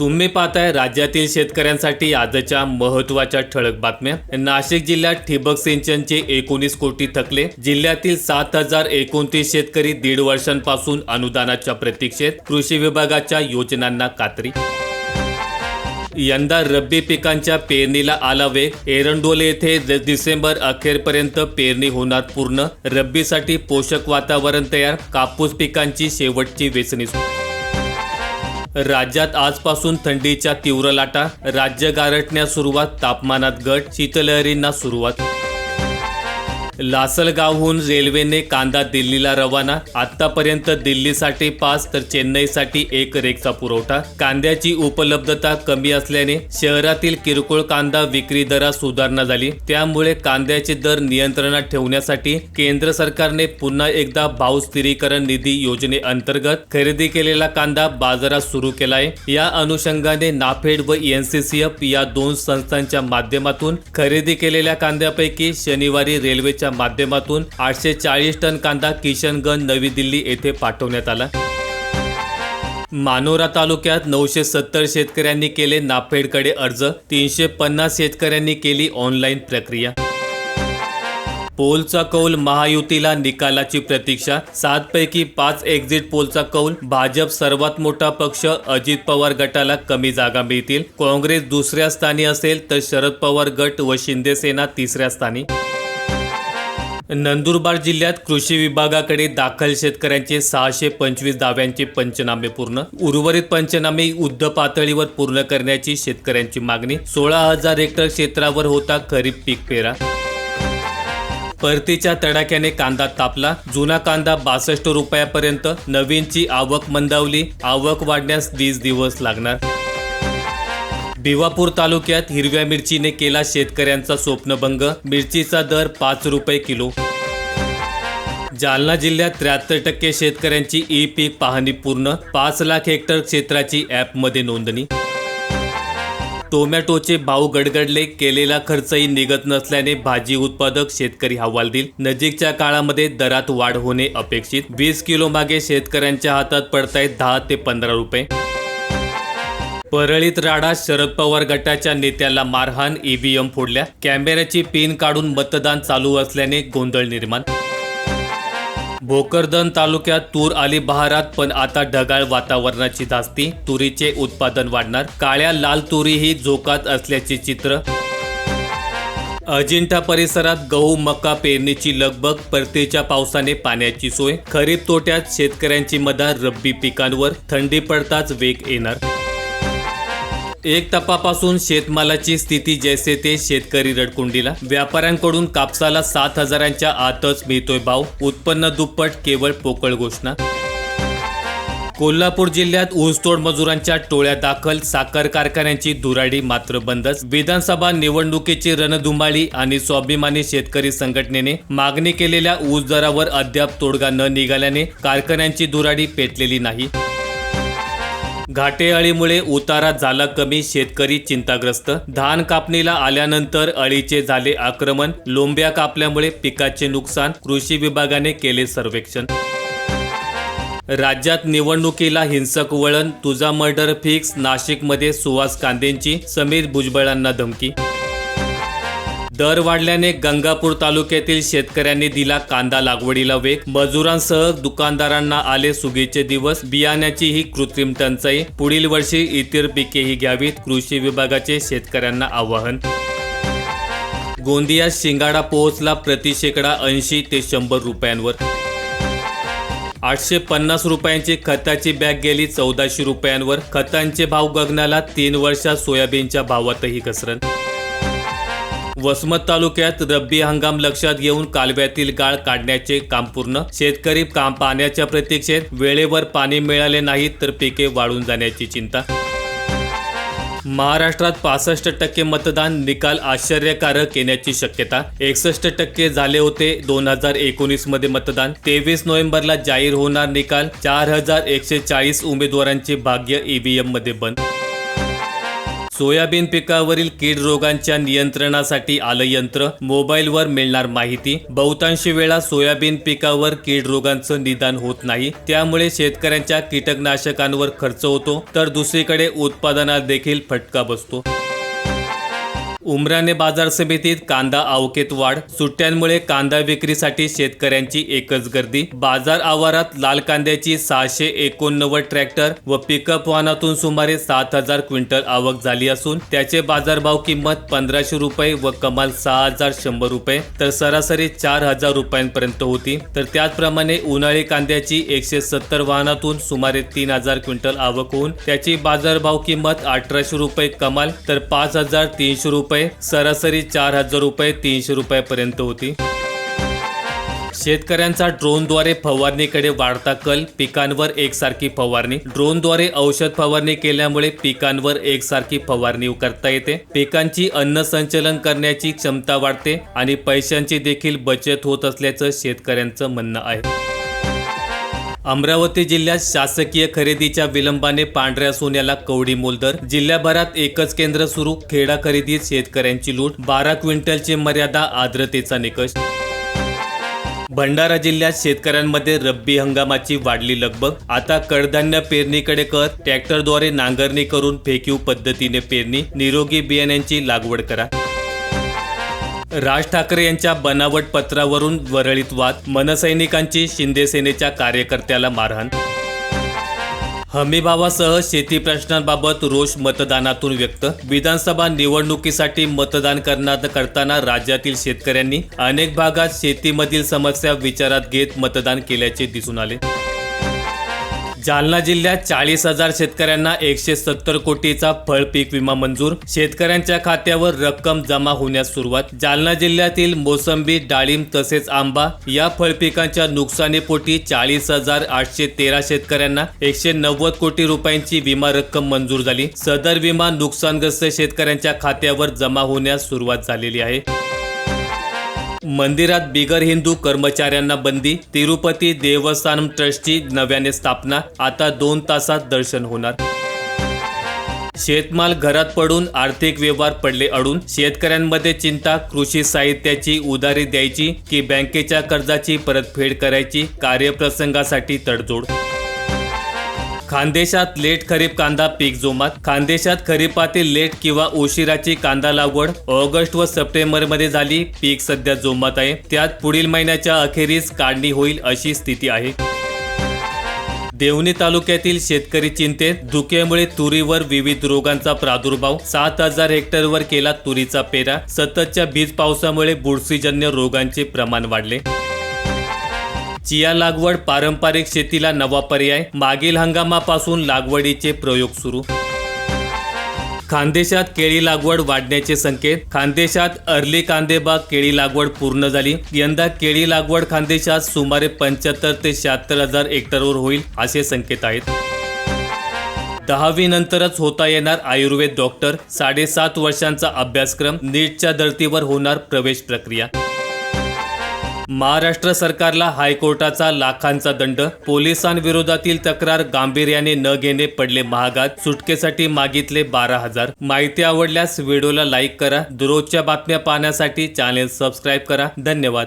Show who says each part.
Speaker 1: तुम्ही पाहताय राज्यातील शेतकऱ्यांसाठी आजच्या महत्त्वाच्या ठळक बातम्या. नाशिक जिल्ह्यात ठिबक सिंचनचे एकोणीस कोटी थकले. जिल्ह्यातील सात हजार एकोणतीस शेतकरी दीड वर्षांपासून अनुदानाच्या प्रतीक्षेत कृषी विभागाच्या योजनांना कात्री. यंदा रब्बी पिकांच्या पेरणीला आला वेग एरंडोले येथे डिसेंबर अखेरपर्यंत पेरणी होणार पूर्ण. रब्बीसाठी पोषक वातावरण तयार. कापूस पिकांची शेवटची वेचणी सुरू. राज्यात आजपासून थंडीच्या तीव्र लाटा राज्य गारठण्यास सुरुवात तापमानात घट शीतलहरींना सुरुवात. लासलगावहून रेल्वेने कांदा दिल्लीला रवाना. आतापर्यंत दिल्लीसाठी पाच तर चेन्नईसाठी एक रेकचा पुरवठा. कांद्याची उपलब्धता कमी असल्याने शहरातील किरकोळ कांदा विक्री दरात सुधारणा झाली. त्यामुळे कांद्याचे दर नियंत्रणात ठेवण्यासाठी केंद्र सरकारने पुन्हा एकदा भाव स्थिरीकरण निधी योजनेअंतर्गत खरेदी केलेला कांदा बाजारात सुरू केला आहे या अनुषंगाने नाफेड व एनसीसीएफ या दोन संस्थांच्या माध्यमातून खरेदी केलेल्या कांद्यापैकी शनिवारी रेल्वेच्या कंपनीच्या माध्यमातून आठशे चाळीस टन कांदा किशनगंज नवी दिल्ली येथे पाठवण्यात आला. मानोरा तालुक्यात नऊशे सत्तर शेतकऱ्यांनी केले नाफेडकडे अर्ज तीनशे पन्नास शेतकऱ्यांनी केली ऑनलाईन प्रक्रिया. पोलचा कौल महायुतीला निकालाची प्रतीक्षा सात पैकी पाच एक्झिट पोलचा कौल भाजप सर्वात मोठा पक्ष अजित पवार गटाला कमी जागा मिळतील काँग्रेस दुसऱ्या स्थानी असेल तर शरद पवार गट व शिंदे सेना तिसऱ्या स्थानी. नंदुरबार जिल्ह्यात कृषी विभागाकडे दाखल शेतकऱ्यांचे सहाशे पंचवीस दाव्यांचे पंचनामे पूर्ण. उर्वरित पंचनामे युद्ध पातळीवर पूर्ण करण्याची शेतकऱ्यांची मागणी. सोळा हजार हेक्टर क्षेत्रावर होता खरीप पीक पेरा. परतीच्या तडाख्याने कांदा तापला. जुना कांदा बासष्ट रुपयापर्यंत. नवीनची आवक मंदावली. आवक वाढण्यास वीस दिवस लागणार. भिवापूर तालुक्यात हिरव्या मिरचीने केला शेतकऱ्यांचा स्वप्नभंग. मिरचीचा दर पाच रुपये किलो. जालना जिल्ह्यात त्र्याहत्तर टक्के शेतकऱ्यांची ई पीक पाहणी पूर्ण. पाच लाख हेक्टर क्षेत्राची ॲपमध्ये नोंदणी. टोमॅटोचे भाव गडगडले. केलेला खर्चही निघत नसल्याने भाजी उत्पादक शेतकरी हवालदिल नजीकच्या काळामध्ये दरात वाढ होणे अपेक्षित. वीस किलो मागे शेतकऱ्यांच्या हातात पडतायत दहा ते पंधरा रुपये. परळीत राडा शरद पवार गटाच्या नेत्याला मारहाण ईव्हीएम फोडल्या. कॅमेऱ्याची पिन काढून मतदान चालू असल्याने गोंधळ निर्माण. भोकरदन तालुक्यात तूर आली बहारात पण आता ढगाळ वातावरणाची धास्ती. तुरीचे उत्पादन वाढणार. काळ्या लाल तुरी ही जोकात असल्याचे चित्र. अजिंठा परिसरात गहू मका पेरणीची लगबग परतीच्या पावसाने पाण्याची सोय. खरीप तोट्यात शेतकऱ्यांची मदार रब्बी पिकांवर. थंडी पडताच वेग येणार. एक तपापासून शेतमालाची स्थिती जैसे ते शेतकरी रडकुंडीला. व्यापाऱ्यांकडून कापसाला सात हजारांच्या आतच मिळतोय भाव. उत्पन्न दुप्पट केवळ पोकळ घोषणा. कोल्हापूर जिल्ह्यात ऊसतोड मजुरांच्या टोळ्या दाखल. साखर कारखान्यांची दुराडी मात्र बंदच. विधानसभा निवडणुकीची रणधुमाळी आणि स्वाभिमानी शेतकरी संघटनेने मागणी केलेल्या ऊस दरावर अद्याप तोडगा न निघाल्याने कारखान्यांची दुराडी पेटलेली नाही. घाटे अळीमुळे उतारा झाला कमी शेतकरी चिंताग्रस्त. धान कापणीला आल्यानंतर अळीचे झाले आक्रमण लोंब्या कापल्यामुळे पिकाचे नुकसान कृषी विभागाने केले सर्वेक्षण. राज्यात निवडणुकीला हिंसक वळण तुझा मर्डर फिक्स नाशिकमध्ये सुहास कांदेंची समीर भुजबळांना धमकी. दर वाढल्याने गंगापूर तालुक्यातील शेतकऱ्यांनी दिला कांदा लागवडीला वेग. मजुरांसह दुकानदारांना आले सुगीचे दिवस. बियाण्याची ही कृत्रिम टंचाई. पुढील वर्षी इतर पिकेही घ्यावीत. कृषी विभागाचे शेतकऱ्यांना आवाहन. गोंदियात शिंगाडा पोहोचला प्रति शेकडा ऐंशी ते शंभर रुपयांवर. आठशे पन्नास रुपयांची खताची बॅग गेली चौदाशे रुपयांवर. खतांचे भाव गगनाला तीन वर्षात सोयाबीनच्या भावातही घसरण. वसमत तालुक्यात रब्बी हंगाम लक्षात घेऊन कालव्यातील गाळ काढण्याचे काम पूर्ण. शेतकरी काम पाण्याच्या प्रतीक्षेत वेळेवर पाणी मिळाले नाही तर पिके वाळून जाण्याची चिंता. महाराष्ट्रात पासष्ट टक्के मतदान निकाल आश्चर्यकारक येण्याची शक्यता. एकसष्ट टक्के झाले होते दोन हजार एकोणीसमध्ये मतदान. तेवीस नोव्हेंबरला जाहीर होणार निकाल. चार हजार एकशे चाळीस उमेदवारांचे भाग्य ईव्हीएममध्ये बंद. सोयाबीन पिकावरील कीड रोगांच्या नियंत्रणासाठी आलं यंत्र मोबाईलवर मिळणार माहिती. बहुतांशी वेळा सोयाबीन पिकावर कीड रोगांचं निदान होत नाही. त्यामुळे शेतकऱ्यांच्या कीटकनाशकांवर खर्च होतो तर दुसरीकडे उत्पादनात देखील फटका बसतो. उमराने बाजार समितीत कांदा आवकेत वाढ सुट्ट्यांमुळे कांदा विक्रीसाठी शेतकऱ्यांची एकच गर्दी. बाजार आवारात लाल कांद्याची सहाशे एकोणनव्वद ट्रॅक्टर व पिकअप वाहनातून सुमारे सात हजार क्विंटल आवक झाली असून त्याचे बाजारभाव किंमत पंधराशे रुपये व कमाल सहा हजार शंभर रुपये तर सरासरी चार हजार रुपयांपर्यंत होती. तर त्याचप्रमाणे उन्हाळी कांद्याची एकशे सत्तर वाहनातून सुमारे तीन हजार क्विंटल आवक होऊन त्याची बाजारभाव किंमत अठराशे रुपये कमाल तर पाच हजार तीनशे रुपये सरासरी चार हजार रुपये तीनशे रुपयापर्यंत होती. शेतकऱ्यांचा ड्रोनद्वारे फवारणीकडे वाढता कल पिकांवर एकसारखी फवारणी. ड्रोनद्वारे औषध फवारणी केल्यामुळे पिकांवर एकसारखी फवारणी करता येते. पिकांची अन्न संचलन करण्याची क्षमता वाढते आणि पैशांची देखील बचत होत असल्याचं शेतकऱ्यांचं म्हणणं आहे. अमरावती जिल्ह्यात शासकीय खरेदीच्या विलंबाने पांढऱ्या सोन्याला कवडी मोलदर जिल्ह्याभरात एकच केंद्र सुरू खेडा खरेदीत शेतकऱ्यांची लूट बारा क्विंटलची मर्यादा आर्द्रतेचा निकष. भंडारा जिल्ह्यात शेतकऱ्यांमध्ये रब्बी हंगामाची वाढली लगबग आता कडधान्य पेरणीकडे कर ट्रॅक्टरद्वारे नांगरणी करून फेकीव पद्धतीने पेरणी निरोगी बियाण्यांची लागवड करा. राज ठाकरे यांच्या बनावट पत्रावरून वरळीत वाद मनसैनिकांची शिंदे सेनेच्या कार्यकर्त्याला मारहाण. हमीभावासह शेती प्रश्नांबाबत रोष मतदानातून व्यक्त. विधानसभा निवडणुकीसाठी मतदान करणार करताना राज्यातील शेतकऱ्यांनी अनेक भागात शेतीमधील समस्या विचारात घेत मतदान केल्याचे दिसून आले. जालना जिल्ह्यात चाळीस हजार शेतकऱ्यांना एकशे सत्तर कोटीचा फळ पीक विमा मंजूर. शेतकऱ्यांच्या खात्यावर रक्कम जमा होण्यास सुरुवात. जालना जिल्ह्यातील मोसंबी डाळिंब तसेच आंबा या फळपिकांच्या नुकसानीपोटी चाळीस हजार आठशे तेरा शेतकऱ्यांना एकशे नव्वद कोटी रुपयांची विमा रक्कम मंजूर झाली. सदर विमा नुकसानग्रस्त शेतकऱ्यांच्या खात्यावर जमा होण्यास सुरुवात झालेली आहे. मंदिरात बिगर हिंदू कर्मचाऱ्यांना बंदी तिरुपती देवस्थान ट्रस्टची नव्याने स्थापना आता दोन तासात दर्शन होणार. शेतमाल घरात पडून आर्थिक व्यवहार पडले अडून शेतकऱ्यांमध्ये चिंता कृषी साहित्याची उधारी द्यायची की बँकेच्या कर्जाची परतफेड करायची कार्यप्रसंगासाठी तडजोड खानदेशात लेट खरीप कांदा पीक जोमात. खानदेशात खरीपातील लेट किंवा उशिराची कांदा लागवड ऑगस्ट व सप्टेंबरमध्ये झाली. पीक सध्या जोमात आहे. त्यात पुढील महिन्याच्या अखेरीस काढणी होईल अशी स्थिती आहे. देवणी तालुक्यातील शेतकरी चिंतेत. धुक्यामुळे तुरीवर विविध रोगांचा प्रादुर्भाव. सात हजार हेक्टरवर केला तुरीचा पेरा. सततच्या बीज पावसामुळे बुरशीजन्य रोगांचे प्रमाण वाढले. चिया लागवड पारंपरिक शेतीला नवा पर्याय. मागील हंगामापासून लागवडीचे प्रयोग सुरू. खानदेशात केळी लागवड वाढण्याचे संकेत. खानदेशात अर्ली कांदेबाग केळी लागवड पूर्ण झाली. यंदा केळी लागवड खानदेशात सुमारे पंच्याहत्तर ते शहात्तर हजार हेक्टरवर होईल असे संकेत आहेत. दहावी नंतरच होता येणार आयुर्वेद डॉक्टर. साडेसात वर्षांचा अभ्यासक्रम. नीटच्या धर्तीवर होणार प्रवेश प्रक्रिया. महाराष्ट्र सरकारला हायकोर्टाचा लाखांचा दंड. पोलिसांविरोधातील तक्रार गांभीर्याने न घेणे पडले महागात. सुटकेसाठी मागितले बारा हजार. माहिती आवडल्यास व्हिडिओला लाईक करा. दररोजच्या बातम्या पाहण्यासाठी चॅनेल सबस्क्राईब करा. धन्यवाद.